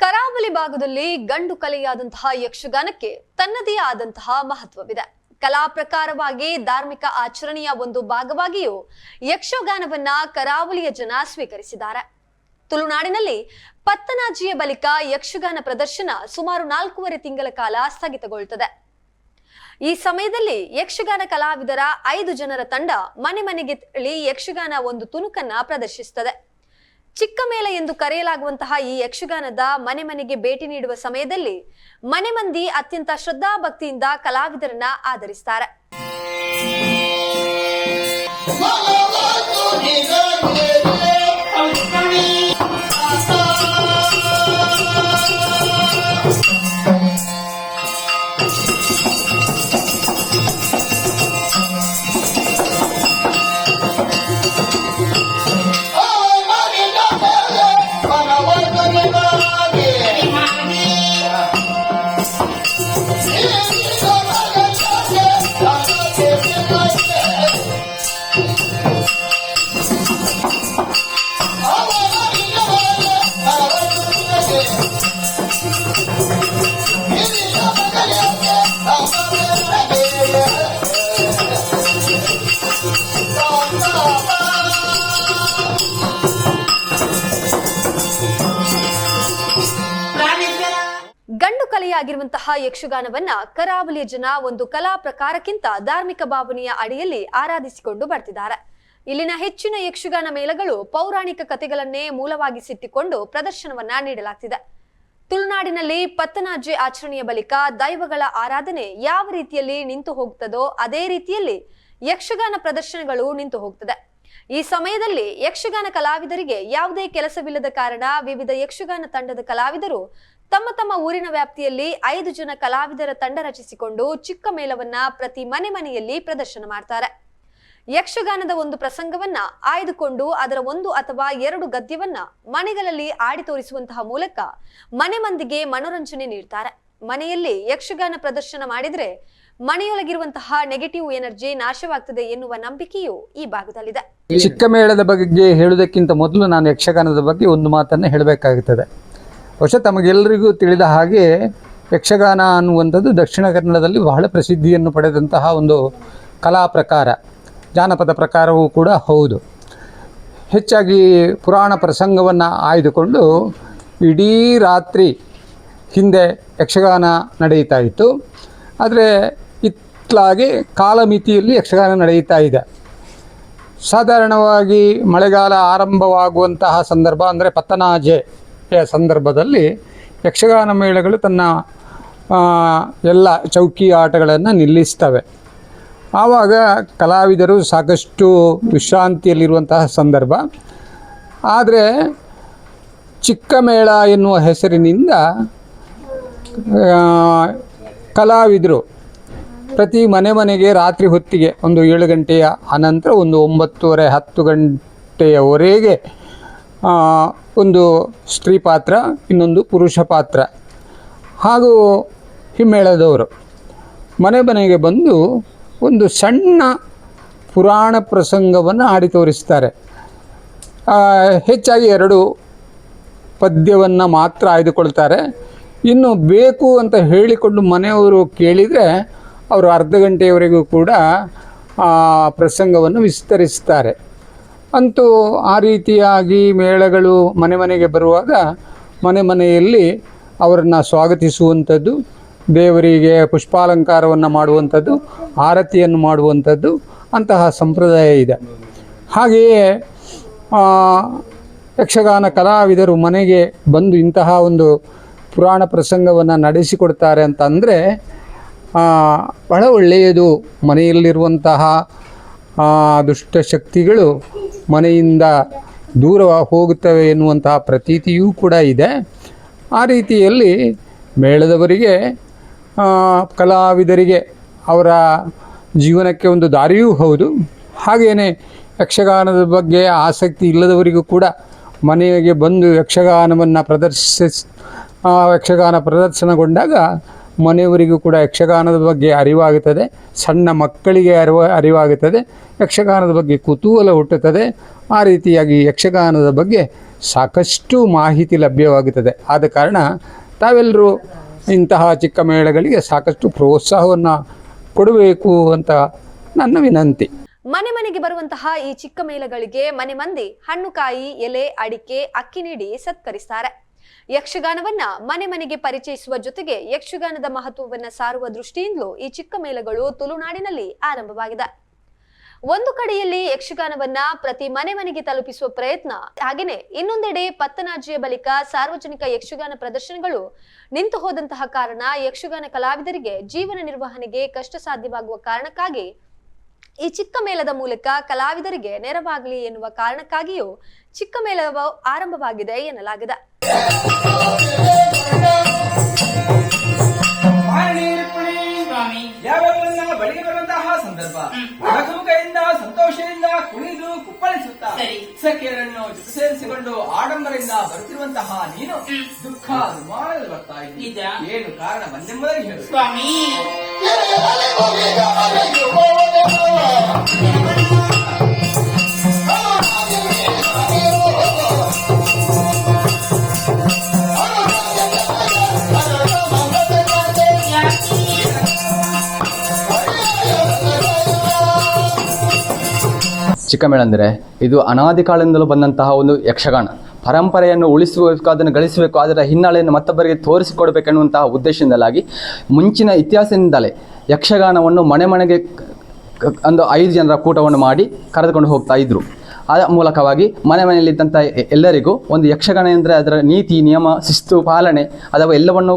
ಕರಾವಳಿ ಭಾಗದಲ್ಲಿ ಗಂಡು ಕಲೆಯಾದಂತಹ ಯಕ್ಷಗಾನಕ್ಕೆ ತನ್ನದೇ ಆದಂತಹ ಮಹತ್ವವಿದೆ. ಕಲಾ ಪ್ರಕಾರವಾಗಿ ಧಾರ್ಮಿಕ ಆಚರಣೆಯ ಒಂದು ಭಾಗವಾಗಿಯೂ ಯಕ್ಷಗಾನವನ್ನ ಕರಾವಳಿಯ ಜನ ಸ್ವೀಕರಿಸಿದ್ದಾರೆ. ತುಳುನಾಡಿನಲ್ಲಿ ಪತ್ತನಾಜಿಯ ಬಳಿಕ ಯಕ್ಷಗಾನ ಪ್ರದರ್ಶನ ಸುಮಾರು ನಾಲ್ಕೂವರೆ ತಿಂಗಳ ಕಾಲ ಸ್ಥಗಿತಗೊಳ್ಳುತ್ತದೆ ಈ ಸಮಯದಲ್ಲಿ ಯಕ್ಷಗಾನ ಕಲಾವಿದರ ಐದು ಜನರ ತಂಡ ಮನೆ ಮನೆಗೆ ತೆರಳಿ ಯಕ್ಷಗಾನ ಒಂದು ತುಣುಕನ್ನ ಪ್ರದರ್ಶಿಸುತ್ತದೆ ಚಿಕ್ಕ ಎಂದು ಕರೆಯಲಾಗುವಂತಹ ಈ ಯಕ್ಷಗಾನದ ಮನೆ ಮನೆಗೆ ಭೇಟಿ ನೀಡುವ ಸಮಯದಲ್ಲಿ ಮನೆ ಮಂದಿ ಅತ್ಯಂತ ಶ್ರದ್ಧಾ ಭಕ್ತಿಯಿಂದ ಕಲಾವಿದರನ್ನ ಆಧರಿಸ್ತಾರೆ. ಕಲೆಯಾಗಿರುವಂತಹ ಯಕ್ಷಗಾನವನ್ನ ಕರಾವಳಿಯ ಜನ ಒಂದು ಕಲಾ ಪ್ರಕಾರಕ್ಕಿಂತ ಧಾರ್ಮಿಕ ಭಾವನೆಯ ಅಡಿಯಲ್ಲಿ ಆರಾಧಿಸಿಕೊಂಡು ಬರ್ತಿದ್ದಾರೆ. ಇಲ್ಲಿನ ಹೆಚ್ಚಿನ ಯಕ್ಷಗಾನ ಮೇಳಗಳು ಪೌರಾಣಿಕ ಕಥೆಗಳನ್ನೇ ಮೂಲವಾಗಿಸಿಟ್ಟುಕೊಂಡು ಪ್ರದರ್ಶನವನ್ನ ನೀಡಲಾಗ್ತಿದೆ. ತುಳುನಾಡಿನಲ್ಲಿ ಪತ್ತನಾಜೆ ಆಚರಣೆಯ ಬಳಿಕ ದೈವಗಳ ಆರಾಧನೆ ಯಾವ ರೀತಿಯಲ್ಲಿ ನಿಂತು ಹೋಗ್ತದೋ ಅದೇ ರೀತಿಯಲ್ಲಿ ಯಕ್ಷಗಾನ ಪ್ರದರ್ಶನಗಳು ನಿಂತು ಹೋಗ್ತದೆ. ಈ ಸಮಯದಲ್ಲಿ ಯಕ್ಷಗಾನ ಕಲಾವಿದರಿಗೆ ಯಾವುದೇ ಕೆಲಸವಿಲ್ಲದ ಕಾರಣ ವಿವಿಧ ಯಕ್ಷಗಾನ ತಂಡದ ಕಲಾವಿದರು ತಮ್ಮ ತಮ್ಮ ಊರಿನ ವ್ಯಾಪ್ತಿಯಲ್ಲಿ ಐದು ಜನ ಕಲಾವಿದರ ತಂಡ ರಚಿಸಿಕೊಂಡು ಚಿಕ್ಕ ಮೇಳವನ್ನ ಪ್ರತಿ ಮನೆ ಮನೆಯಲ್ಲಿ ಪ್ರದರ್ಶನ ಮಾಡ್ತಾರೆ. ಯಕ್ಷಗಾನದ ಒಂದು ಪ್ರಸಂಗವನ್ನ ಆಯ್ದುಕೊಂಡು ಅದರ ಒಂದು ಅಥವಾ ಎರಡು ಗದ್ಯವನ್ನ ಮನೆಗಳಲ್ಲಿ ಆಡಿ ತೋರಿಸುವಂತಹ ಮೂಲಕ ಮನೆ ಮಂದಿಗೆ ಮನೋರಂಜನೆ ನೀಡ್ತಾರೆ. ಮನೆಯಲ್ಲಿ ಯಕ್ಷಗಾನ ಪ್ರದರ್ಶನ ಮಾಡಿದ್ರೆ ಮನೆಯೊಳಗಿರುವಂತಹ ನೆಗೆಟಿವ್ ಎನರ್ಜಿ ನಾಶವಾಗ್ತದೆ ಎನ್ನುವ ನಂಬಿಕೆಯು ಈ ಭಾಗದಲ್ಲಿದೆ. ಚಿಕ್ಕ ಮೇಳದ ಬಗ್ಗೆ ಹೇಳುವುದಕ್ಕಿಂತ ಮೊದಲು ನಾನು ಯಕ್ಷಗಾನದ ಬಗ್ಗೆ ಒಂದು ಮಾತನ್ನು ಹೇಳಬೇಕಾಗುತ್ತದೆ. ಬಹುಶಃ ತಮಗೆಲ್ಲರಿಗೂ ತಿಳಿದ ಹಾಗೆ ಯಕ್ಷಗಾನ ಅನ್ನುವಂಥದ್ದು ದಕ್ಷಿಣ ಕನ್ನಡದಲ್ಲಿ ಬಹಳ ಪ್ರಸಿದ್ಧಿಯನ್ನು ಪಡೆದಂತಹ ಒಂದು ಕಲಾ ಪ್ರಕಾರ. ಜಾನಪದ ಪ್ರಕಾರವೂ ಕೂಡ ಹೌದು. ಹೆಚ್ಚಾಗಿ ಪುರಾಣ ಪ್ರಸಂಗವನ್ನು ಆಯ್ದುಕೊಂಡು ಇಡೀ ರಾತ್ರಿ ಹಿಂದೆ ಯಕ್ಷಗಾನ ನಡೆಯುತ್ತಾ ಇತ್ತು. ಆದರೆ ಇತ್ತಲಾಗಿ ಕಾಲಮಿತಿಯಲ್ಲಿ ಯಕ್ಷಗಾನ ನಡೆಯುತ್ತಾ ಇದೆ. ಸಾಧಾರಣವಾಗಿ ಮಳೆಗಾಲ ಆರಂಭವಾಗುವಂತಹ ಸಂದರ್ಭ ಅಂದರೆ ಪತ್ತನಾಜೆಯ ಸಂದರ್ಭದಲ್ಲಿ ಯಕ್ಷಗಾನ ಮೇಳಗಳು ತನ್ನ ಎಲ್ಲ ಚೌಕಿ ಆಟಗಳನ್ನು ನಿಲ್ಲಿಸ್ತವೆ. ಆವಾಗ ಕಲಾವಿದರು ಸಾಕಷ್ಟು ವಿಶ್ರಾಂತಿಯಲ್ಲಿರುವಂತಹ ಸಂದರ್ಭ. ಆದರೆ ಚಿಕ್ಕ ಮೇಳ ಎನ್ನುವ ಹೆಸರಿನಿಂದ ಕಲಾವಿದರು ಪ್ರತಿ ಮನೆ ಮನೆಗೆ ರಾತ್ರಿ ಹೊತ್ತಿಗೆ ಒಂದು ಏಳು ಗಂಟೆಯ ಅನಂತರ ಒಂದು ಒಂಬತ್ತುವರೆ ಹತ್ತು ಗಂಟೆಯವರೆಗೆ ಒಂದು ಸ್ತ್ರೀ ಪಾತ್ರ, ಇನ್ನೊಂದು ಪುರುಷ ಪಾತ್ರ ಹಾಗೂ ಹಿಮ್ಮೇಳದವರು. ಮನೆ ಮನೆಗೆ ಬಂದು ಒಂದು ಸಣ್ಣ ಪುರಾಣ ಪ್ರಸಂಗವನ್ನು ಆಡಿ ತೋರಿಸ್ತಾರೆ. ಹೆಚ್ಚಾಗಿ ಎರಡು ಪದ್ಯವನ್ನು ಮಾತ್ರ ಆಯ್ದುಕೊಳ್ತಾರೆ. ಇನ್ನು ಬೇಕು ಅಂತ ಹೇಳಿಕೊಂಡು ಮನೆಯವರು ಕೇಳಿದರೆ ಅವರು ಅರ್ಧ ಗಂಟೆಯವರೆಗೂ ಕೂಡ ಆ ಪ್ರಸಂಗವನ್ನು ವಿಸ್ತರಿಸ್ತಾರೆ. ಅಂತೂ ಆ ರೀತಿಯಾಗಿ ಮೇಳಗಳು ಮನೆ ಮನೆಗೆ ಬರುವಾಗ ಮನೆ ಮನೆಯಲ್ಲಿ ಅವರನ್ನು ಸ್ವಾಗತಿಸುವಂಥದ್ದು ದೇವರಿಗೆ ಪುಷ್ಪಾಲಂಕಾರವನ್ನು ಮಾಡುವಂಥದ್ದು, ಆರತಿಯನ್ನು ಮಾಡುವಂಥದ್ದು, ಅಂತಹ ಸಂಪ್ರದಾಯ ಇದೆ. ಹಾಗೆಯೇ ಯಕ್ಷಗಾನ ಕಲಾವಿದರು ಮನೆಗೆ ಬಂದು ಇಂತಹ ಒಂದು ಪುರಾಣ ಪ್ರಸಂಗವನ್ನು ನಡೆಸಿಕೊಡ್ತಾರೆ ಅಂತಂದರೆ ಬಹಳ ಒಳ್ಳೆಯದು. ಮನೆಯಲ್ಲಿರುವಂತಹ ದುಷ್ಟಶಕ್ತಿಗಳು ಮನೆಯಿಂದ ದೂರ ಹೋಗುತ್ತವೆ ಎನ್ನುವಂತಹ ಪ್ರತೀತಿಯೂ ಕೂಡ ಇದೆ. ಆ ರೀತಿಯಲ್ಲಿ ಮೇಳದವರಿಗೆ ಕಲಾವಿದರಿಗೆ ಅವರ ಜೀವನಕ್ಕೆ ಒಂದು ದಾರಿಯೂ ಹೌದು. ಹಾಗೆಯೇ ಯಕ್ಷಗಾನದ ಬಗ್ಗೆ ಆಸಕ್ತಿ ಇಲ್ಲದವರಿಗೂ ಕೂಡ ಮನೆಗೆ ಬಂದು ಯಕ್ಷಗಾನವನ್ನು ಪ್ರದರ್ಶಿಸ ಯಕ್ಷಗಾನ ಪ್ರದರ್ಶನಗೊಂಡಾಗ ಮನೆಯವರಿಗೂ ಕೂಡ ಯಕ್ಷಗಾನದ ಬಗ್ಗೆ ಅರಿವಾಗುತ್ತದೆ, ಸಣ್ಣ ಮಕ್ಕಳಿಗೆ ಅರಿವ, ಅರಿವಾಗುತ್ತದೆ, ಯಕ್ಷಗಾನದ ಬಗ್ಗೆ ಕುತೂಹಲ ಹುಟ್ಟುತ್ತದೆ. ಆ ರೀತಿಯಾಗಿ ಯಕ್ಷಗಾನದ ಬಗ್ಗೆ ಸಾಕಷ್ಟು ಮಾಹಿತಿ ಲಭ್ಯವಾಗುತ್ತದೆ. ಆದ ಕಾರಣ ತಾವೆಲ್ಲರೂ ಇಂತಹ ಚಿಕ್ಕ ಮೇಳಗಳಿಗೆ ಸಾಕಷ್ಟು ಪ್ರೋತ್ಸಾಹವನ್ನು ಕೊಡಬೇಕು ಅಂತ ನನ್ನ ವಿನಂತಿ. ಮನೆ ಮನೆಗೆ ಬರುವಂತಹ ಈ ಚಿಕ್ಕ ಮೇಳಗಳಿಗೆ ಮನೆ ಮಂದಿ ಹಣ್ಣುಕಾಯಿ ಎಲೆ, ಅಡಿಕೆ, ಅಕ್ಕಿ ನೀಡಿ ಸತ್ಕರಿಸ್ತಾರೆ. ಯಕ್ಷಗಾನವನ್ನ ಮನೆ ಮನೆಗೆ ಪರಿಚಯಿಸುವ ಜೊತೆಗೆ ಯಕ್ಷಗಾನದ ಮಹತ್ವವನ್ನ ಸಾರುವ ದೃಷ್ಟಿಯಿಂದಲೂ ಈ ಚಿಕ್ಕ ಮೇಳಗಳು ತುಳುನಾಡಿನಲ್ಲಿ ಆರಂಭವಾಗಿದೆ. ಒಂದು ಕಡೆಯಲ್ಲಿ ಯಕ್ಷಗಾನವನ್ನ ಪ್ರತಿ ಮನೆ ಮನೆಗೆ ತಲುಪಿಸುವ ಪ್ರಯತ್ನ. ಹಾಗೇನೆ ಇನ್ನೊಂದೆಡೆ ಪತ್ತನಾಜಿಯ ಬಳಿಕ ಸಾರ್ವಜನಿಕ ಯಕ್ಷಗಾನ ಪ್ರದರ್ಶನಗಳು ನಿಂತು ಹೋದಂತಹ ಕಾರಣ ಯಕ್ಷಗಾನ ಕಲಾವಿದರಿಗೆ ಜೀವನ ನಿರ್ವಹಣೆಗೆ ಕಷ್ಟ ಸಾಧ್ಯವಾಗುವ ಕಾರಣಕ್ಕಾಗಿ ಈ ಚಿಕ್ಕ ಮೇಳದ ಮೂಲಕ ಕಲಾವಿದರಿಗೆ ನೆರವಾಗಲಿ ಎನ್ನುವ ಕಾರಣಕ್ಕಾಗಿಯೂ ಚಿಕ್ಕ ಮೇಳವು ಆರಂಭವಾಗಿದೆ ಎನ್ನಲಾಗಿದೆ ಮಾನನೀಯರುಕ್ಕುಳಿ ಸ್ವಾಮಿ ಯಾವ್ಯಾವನ್ನ ಬಳಿಗೆ ಬರುವಂತಹ ಸಂದರ್ಭ. ನಗುಮುಖದಿಂದ ಸಂತೋಷದಿಂದ ಕುಣಿದು ಕುಪ್ಪಳಿಸುತ್ತಾ. ಸಖಿಯರನ್ನು ಜೊತೆ ಸೇರಿಸಿಕೊಂಡು ಆಡಂಬರದಿಂದ ಬರುತ್ತಿರುವಂತಹ ನೀನು ದುಃಖ ದುಮಾನದಲ್ಲಿ ಬರ್ತಾ ಇದ್ದೀನಿ. ಏನು ಕಾರಣ ಬಂದೆಂಬುದಾಗಿ ಹೇಳು. ಸ್ವಾಮಿ. ಚಿಕ್ಕಮೇಳ ಅಂದರೆ ಇದು ಅನಾದಿ ಕಾಲದಿಂದಲೂ ಬಂದಂತಹ ಒಂದು ಯಕ್ಷಗಾನ. ಪರಂಪರೆಯನ್ನು ಉಳಿಸಬೇಕು, ಅದನ್ನು ಗಳಿಸಬೇಕು, ಅದರ ಹಿನ್ನೆಲೆಯನ್ನು ಮತ್ತೊಬ್ಬರಿಗೆ ತೋರಿಸಿಕೊಡಬೇಕೆನ್ನುವಂತಹ ಉದ್ದೇಶದಿಂದಲಾಗಿ ಮುಂಚಿನ ಇತಿಹಾಸದಿಂದಲೇ ಯಕ್ಷಗಾನವನ್ನು ಮನೆ ಮನೆಗೆ ಒಂದು ಐದು ಜನರ ಕೂಟವನ್ನು ಮಾಡಿ ಕರೆದುಕೊಂಡು ಹೋಗ್ತಾ ಇದ್ದರು ಆ ಮೂಲಕವಾಗಿ ಮನೆ ಮನೆಯಲ್ಲಿದ್ದಂಥ ಎಲ್ಲರಿಗೂ ಒಂದು ಯಕ್ಷಗಾನ ಅಂದರೆ ಅದರ ನೀತಿ, ನಿಯಮ, ಶಿಸ್ತು, ಪಾಲನೆ ಅಥವಾ ಎಲ್ಲವನ್ನು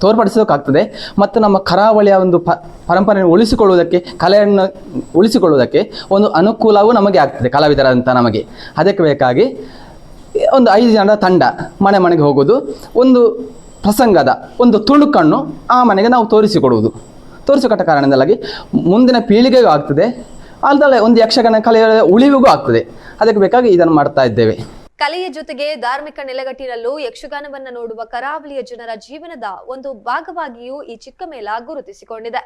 ತೋರ್ಪಡಿಸೋಕ್ಕಾಗ್ತದೆ ಮತ್ತು ನಮ್ಮ ಕರಾವಳಿಯ ಒಂದು ಪ, ಪರಂಪರೆಯನ್ನು ಉಳಿಸಿಕೊಳ್ಳುವುದಕ್ಕೆ, ಕಲೆಯನ್ನು ಉಳಿಸಿಕೊಳ್ಳುವುದಕ್ಕೆ ಒಂದು ಅನುಕೂಲವೂ ನಮಗೆ ಆಗ್ತದೆ ಕಲಾವಿದರಂತ ನಮಗೆ. ಅದಕ್ಕೆ ಬೇಕಾಗಿ ಒಂದು ಐದು ಜನರ ತಂಡ ಮನೆ ಮನೆಗೆ ಹೋಗೋದು ಒಂದು ಪ್ರಸಂಗದ, ಒಂದು ತುಣುಕನ್ನು ಆ ಮನೆಗೆ ನಾವು ತೋರಿಸಿಕೊಡುವುದು. ತೋರಿಸಿಕೊಟ್ಟ ಕಾರಣದಿಂದಾಗಿ ಮುಂದಿನ ಪೀಳಿಗೆಗೂ ಆಗ್ತದೆ ಅಲ್ಲದೆ ಒಂದು ಯಕ್ಷಗಾನ ಕಲೆಯ ಉಳಿವಿಗೂ ಆಗ್ತದೆ. ಅದಕ್ಕೆ ಬೇಕಾಗಿ ಇದನ್ನು ಮಾಡ್ತಾ ಇದ್ದೇವೆ. ಕಲೆಯ ಜೊತೆಗೆ ಧಾರ್ಮಿಕ ನೆಲೆಗಟ್ಟಿನಲ್ಲೂ ಯಕ್ಷಗಾನವನ್ನು ನೋಡುವ ಕರಾವಳಿಯ ಜನರ ಜೀವನದ ಒಂದು ಭಾಗವಾಗಿಯೂ ಈ ಚಿಕ್ಕ ಮೇಳ ಗುರುತಿಸಿಕೊಂಡಿದೆ.